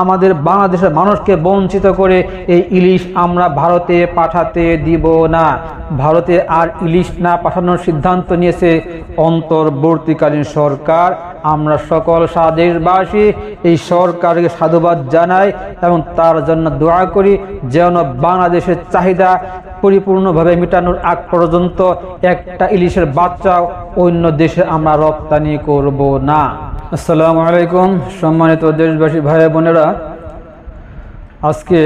আমাদের বাংলাদেশের মানুষকে বঞ্চিত করে এই ইলিশ আমরা ভারতে পাঠাতে দিব না। ভারতে আর ইলিশ না পাঠানোর সিদ্ধান্ত নিয়েছে অন্তর্বর্তীকালীন সরকার। আমরা সকল স্বাদেশবাসী এই সরকারকে সাধুবাদ জানাই এবং তার জন্য দোয়া করি যেন বাংলাদেশের চাহিদা পরিপূর্ণভাবে মেটানোর আগ পর্যন্ত একটা ইলিশের বাচ্চাও অন্য দেশে আমরা রপ্তানি করব না। আসসালামু আলাইকুম, সম্মানিত দেশবাসী ভাই বোনেরা। আজকে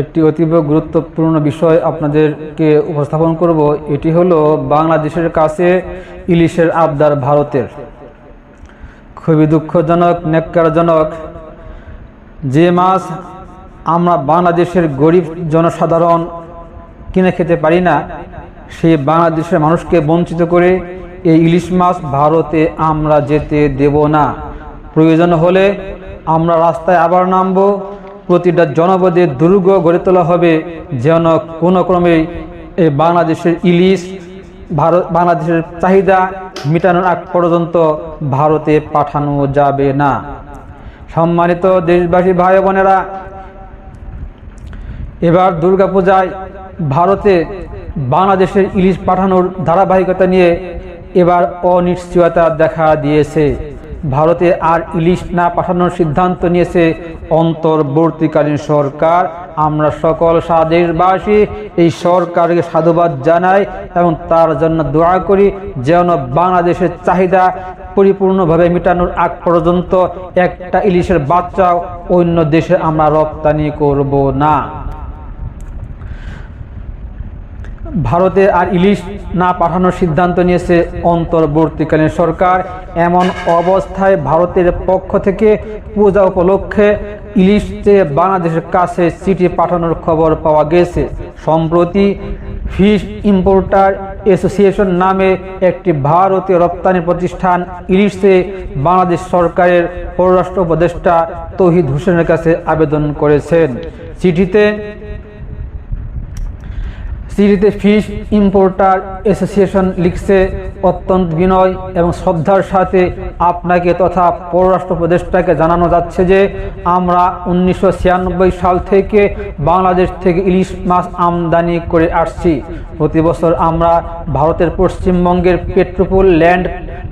একটি অতীব গুরুত্বপূর্ণ বিষয় আপনাদেরকে উপস্থাপন করব। এটি হলো বাংলাদেশের কাছে ইলিশের আবদার ভারতের। খুবই দুঃখজনক নেককারজনক যে মাছ আমরা বাংলাদেশের গরিব জনসাধারণ কিনে খেতে পারি না, সেই বাংলাদেশের মানুষকে বঞ্চিত করে এই ইলিশ মাছ ভারতে আমরা যেতে দেব না। প্রয়োজন হলে আমরা রাস্তায় আবার নামব। প্রতিটা জনপদে দুর্গ গড়ে তোলা হবে যেন কোনো ক্রমেই এই বাংলাদেশের ইলিশ ভারত, বাংলাদেশের চাহিদা মেটানোর আগ পর্যন্ত ভারতে পাঠানো যাবে না। সম্মানিত দেশবাসী ভাই বোনেরা, এবার দুর্গাপূজায় ভারতে বাংলাদেশের ইলিশ পাঠানোর ধারাবাহিকতা নিয়ে এবার অনিশ্চয়তা দেখা দিয়েছে। ভারতে আর ইলিশ না পাঠানোর সিদ্ধান্ত নিয়েছে অন্তর্বর্তীকালীন সরকার। আমরা সকল স্বাদেশবাসী এই সরকারকে সাধুবাদ জানাই এবং তার জন্য দোয়া করি যেন বাংলাদেশের চাহিদা পরিপূর্ণভাবে মেটানোর আগ পর্যন্ত একটা ইলিশের বাচ্চাও অন্য দেশে আমরা রপ্তানি করব না। ভারতে আর ইলিশ না পাঠানোর সিদ্ধান্ত নিয়েছে অন্তর্বর্তীকালীন সরকার। এমন অবস্থায় ভারতের পক্ষ থেকে পূজা উপলক্ষে ইলিশ চেয়ে বাংলাদেশের কাছে চিঠি পাঠানোর খবর পাওয়া গেছে। সম্প্রতি ফিশ ইম্পোর্টার অ্যাসোসিয়েশন নামে একটি ভারতীয় রপ্তানি প্রতিষ্ঠান ইলিশ বাংলাদেশ সরকারের পররাষ্ট্র উপদেষ্টা তহিদ হোসেনের কাছে আবেদন করেছেন। চিঠিতে সিরিতে ফিশ ইম্পোর্টার অ্যাসোসিয়েশন লিখছে, অত্যন্ত বিনয় এবং শ্রদ্ধার সাথে আপনাকে তথা পররাষ্ট্র উপদেষ্টাকে জানানো যাচ্ছে যে, আমরা উনিশশো ছিয়ানব্বই সাল থেকে বাংলাদেশ থেকে ইলিশ মাছ আমদানি করে আসছি। প্রতি বছর আমরা ভারতের পশ্চিমবঙ্গের পেট্রোপোল ল্যান্ড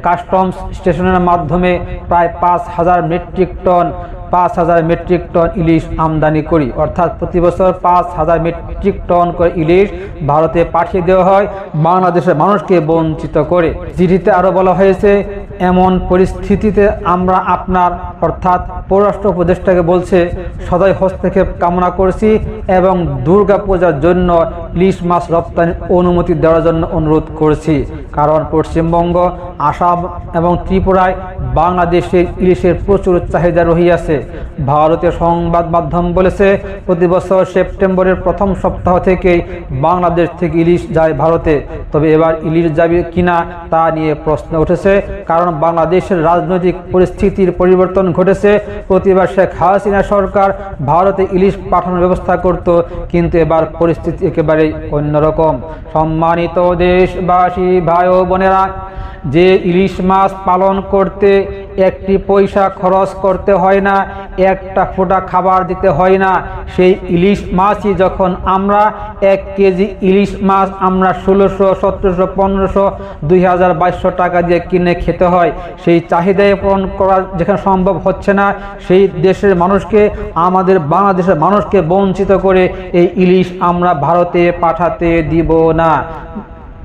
কাস্টমস স্টেশনের মাধ্যমে প্রায় পাঁচ হাজার মেট্রিক টন পাঁচ হাজার মেট্রিক টন ইলিশ আমদানি করি। অর্থাৎ প্রতি বছর পাঁচ হাজার মেট্রিক টন করে ইলিশ ভারতে পাঠিয়ে দেওয়া হয়, বাংলাদেশের মানুষকে বঞ্চিত করে। চিঠিতে আরও বলা হয়েছে, এমন পরিস্থিতিতে আমরা আপনার অর্থাৎ পররাষ্ট্র উপদেষ্টাকে বলছে, সদয় হস্তক্ষেপ কামনা করছি এবং দুর্গা পূজার জন্য ইলিশ মাছ রপ্তানির অনুমতি দেওয়ার জন্য অনুরোধ করছি। কারণ পশ্চিমবঙ্গ, আসাম এবং ত্রিপুরায় বাংলাদেশের ইলিশের প্রচুর চাহিদা রহিয়াছে। ভারতীয় সংবাদ মাধ্যম বলেছে, প্রতি বছর সেপ্টেম্বরের প্রথম সপ্তাহ থেকেই বাংলাদেশ থেকে ইলিশ যায় ভারতে। তবে এবার ইলিশ যাবে কিনা তা নিয়ে প্রশ্ন উঠেছে, কারণ বাংলাদেশের রাজনৈতিক পরিস্থিতির পরিবর্তন ঘটেছে। প্রতিবার শেখ হাসিনা সরকার ভারতে ইলিশ পাঠানোর ব্যবস্থা করত, কিন্তু এবার পরিস্থিতি একেবারেই অন্যরকম। সম্মানিত দেশবাসী, ভাই ও বোনেরা, যে ইলিশ মাছ পালন করতে একটি পয়সা খরচ করতে হয় না, একটা ফোঁটা খাবার দিতে হয় না। সেই ইলিশ মাছই যখন আমরা, এক কেজি ইলিশ মাছ আমরা ষোলোশো, সতেরোশো, পনেরোশো, দুই হাজার বাইশশো টাকা দিয়ে কিনে খেতে হয়। সেই চাহিদায় পূরণ করা যেখানে সম্ভব হচ্ছে না, সেই দেশের মানুষকে, আমাদের বাংলাদেশের মানুষকে বঞ্চিত করে এই ইলিশ আমরা ভারতে পাঠাতে দিব না।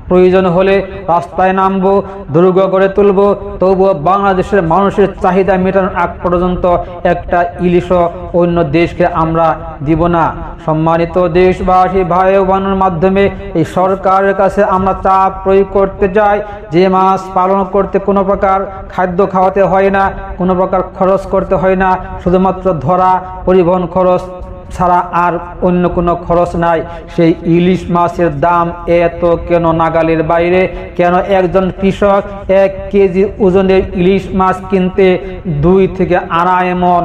প্রয়োজন হলে রাস্তায় নামবো, দুর্গ করে তুলব, তবুও বাংলাদেশের মানুষের চাহিদা মেটানোর আগ পর্যন্ত একটা ইলিশও অন্য দেশকে আমরা দিব না। সম্মানিত দেশবাসী ভাই বোনের মাধ্যমে এই সরকারের কাছে আমরা চাপ প্রয়োগ করতে যাই যে মাছ পালন করতে কোনো প্রকার খাদ্য খাওয়াতে হয় না, কোনো প্রকার খরচ করতে হয় না, শুধুমাত্র ধরা, পরিবহন খরচ ছাড়া আর অন্য কোনো খরচ নাই। সেই ইলিশ মাছের দাম এত কেন নাগালের বাইরে? কেন একজন কৃষক এক কেজি ওজনের ইলিশ মাছ কিনতে দুই থেকে আড়াই মন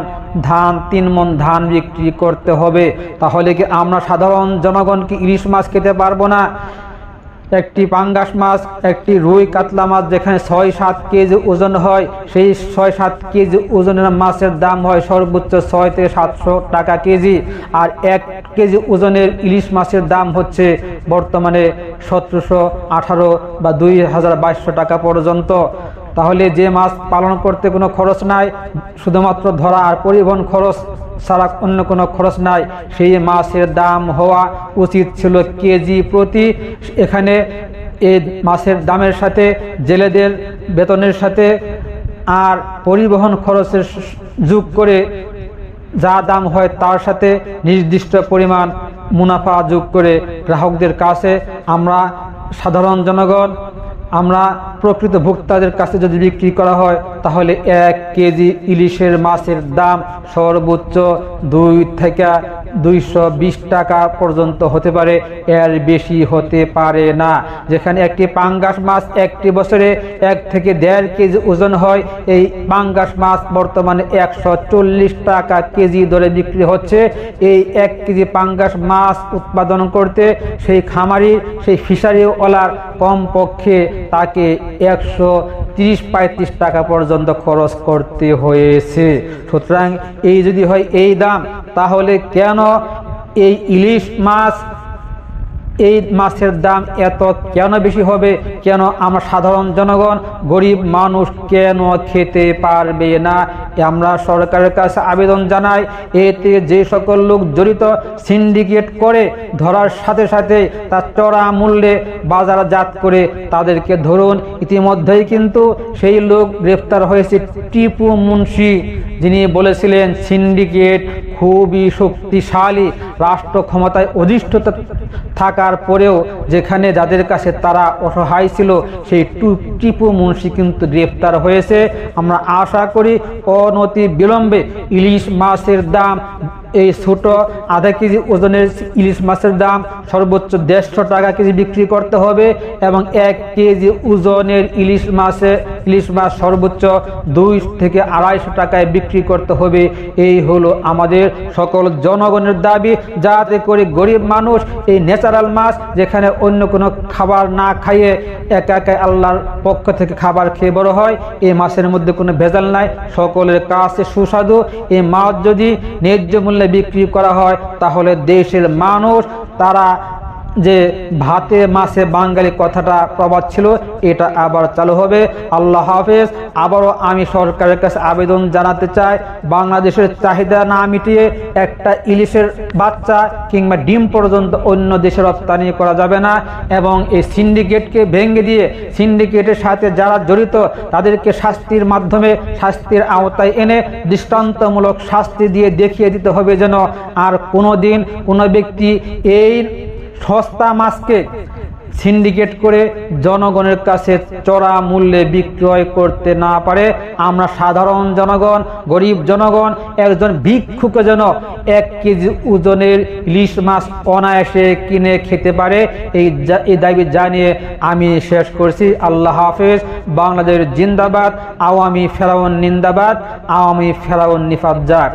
ধান, তিন মন ধান বিক্রি করতে হবে? তাহলে কি আমরা সাধারণ জনগণ কি ইলিশ মাছ খেতে পারব না? একটি পাঙ্গাস মাছ, একটি রুই কাতলা মাছ যেখানে ছয় সাত কেজি ওজন হয়, সেই ছয় সাত কেজি ওজনের মাছের দাম হয় সর্বোচ্চ ছয় থেকে সাতশো টাকা কেজি। আর এক কেজি ওজনের ইলিশ মাছের দাম হচ্ছে বর্তমানে সতেরোশো আঠারো বা দুই হাজার বাইশশো টাকা পর্যন্ত। তাহলে যে মাছ পালন করতে কোনো খরচ নাই, শুধুমাত্র ধরা আর পরিবহন খরচ। ছাড়া অন্য কোনো খরচ নাই। সেই মাছের দাম হওয়া উচিত ছিল কেজি প্রতি। এখানে এই মাছের দামের সাথে, জেলেদের বেতনের সাথে আর পরিবহন খরচের যোগ করে যা দাম হয় তার সাথে নির্দিষ্ট পরিমাণ মুনাফা যোগ করে গ্রাহকদের কাছে আমরা সাধারণ জনগণ, আমরা প্রকৃত ভোক্তাদের কাছে যদি বিক্রি করা হয় তাহলে এক কেজি ইলিশের মাছের দাম সর্বোচ্চ দুই থেকে দুইশো বিশ টাকা পর্যন্ত হতে পারে। এর বেশি হতে পারে না। যেখানে একটি পাঙ্গাস মাছ একটি বছরে এক থেকে দেড় কেজি ওজন হয়, এই পাঙ্গাস মাছ বর্তমানে একশো চল্লিশ টাকা কেজি দরে বিক্রি হচ্ছে। এই এক কেজি পাঙ্গাস মাছ উৎপাদন করতে সেই খামারি, সেই ফিশারিওয়ালার কমপক্ষে তাকে একশো তিরিশ পঁয়ত্রিশ টাকা পর্যন্ত খরচ করতে হয়েছে। সুতরাং এই যদি হয় এই দাম, তাহলে কেন এই ইলিশ মাছ, এই মাছের দাম এত কেন বেশি হবে? কেন আমার সাধারণ জনগণ গরিব মানুষ কেন খেতে পারবে না? আমরা সরকারের কাছে আবেদন জানাই, এতে যে সকল লোক জড়িত সিন্ডিকেট করে ধরার সাথে সাথে তার চড়া মূল্যে বাজারজাত করে তাদেরকে ধরুন। ইতিমধ্যেই কিন্তু সেই লোক গ্রেফতার হয়েছে টিপু মুন্সি। যিনি বলেছিলেন, সিন্ডিকেট খুবই শক্তিশালী, রাষ্ট্র ক্ষমতায় অধিষ্ঠিত থাকার পরেও যেখানে যাদের কাছে তারা অসহায় ছিল, সেই টু- টিপু মুন্সি কিন্তু গ্রেপ্তার হয়েছে। আমরা আশা করি অনতি বিলম্বে ইলিশ মাছের দাম, এই ছোট আধা কেজি ওজনের ইলিশ মাছের দাম সর্বোচ্চ দেড়শো টাকা কেজি বিক্রি করতে হবে এবং এক কেজি ওজনের ইলিশ মাছে ইলিশ মাছ সর্বোচ্চ দুই থেকে আড়াইশো টাকায় বিক্রি করতে হবে। এই হলো আমাদের সকল জনগণের দাবি। যাতে করে গরিব মানুষ এই ন্যাচারাল মাছ যেখানে অন্য কোনো খাবার না খাইয়ে একা একা আল্লাহর পক্ষ থেকে খাবার খেয়ে বড় হয়, এই মাছের মধ্যে কোনো ভেজাল নাই। সকলের কাছে সুস্বাদু। এই মাছ যদি ন্যায্য মূল্যে বিক্রি করা হয়, তাহলে দেশের মানুষ, তারা যে ভাতে, মাছে বাঙালি কথাটা প্রবাদ ছিল, এটা আবার চালু হবে। আল্লাহ হাফেজ, আবারও আমি সরকারের কাছে আবেদন জানাতে চাই, বাংলাদেশের চাহিদা না মিটিয়ে একটা ইলিশের বাচ্চা কিংবা ডিম পর্যন্ত অন্য দেশে রপ্তানি করা যাবে না এবং এই সিন্ডিকেটকে ভেঙে দিয়ে সিন্ডিকেটের সাথে যারা জড়িত, তাদেরকে শাস্তির মাধ্যমে, শাস্তির আওতায় এনে দৃষ্টান্তমূলক শাস্তি দিয়ে দেখিয়ে দিতে হবে যেন আর কোনো দিন কোনো ব্যক্তি এই সস্তা মাছকে সিন্ডিকেট করে জনগণের কাছে চড়া মূল্যে বিক্রয় করতে না পারে। আমরা সাধারণ জনগণ, গরিব জনগণ, একজন ভিক্ষুকে যেন এক কেজি ওজনের ইলিশ মাছ অনায়াসে কিনে খেতে পারে। এই এই দাবি জানিয়ে আমি শেষ করছি। আল্লাহ হাফেজ। বাংলাদেশ জিন্দাবাদ, আওয়ামী ফেরাউন নিন্দাবাদ, আওয়ামী ফেরাউন নিফাত যাক।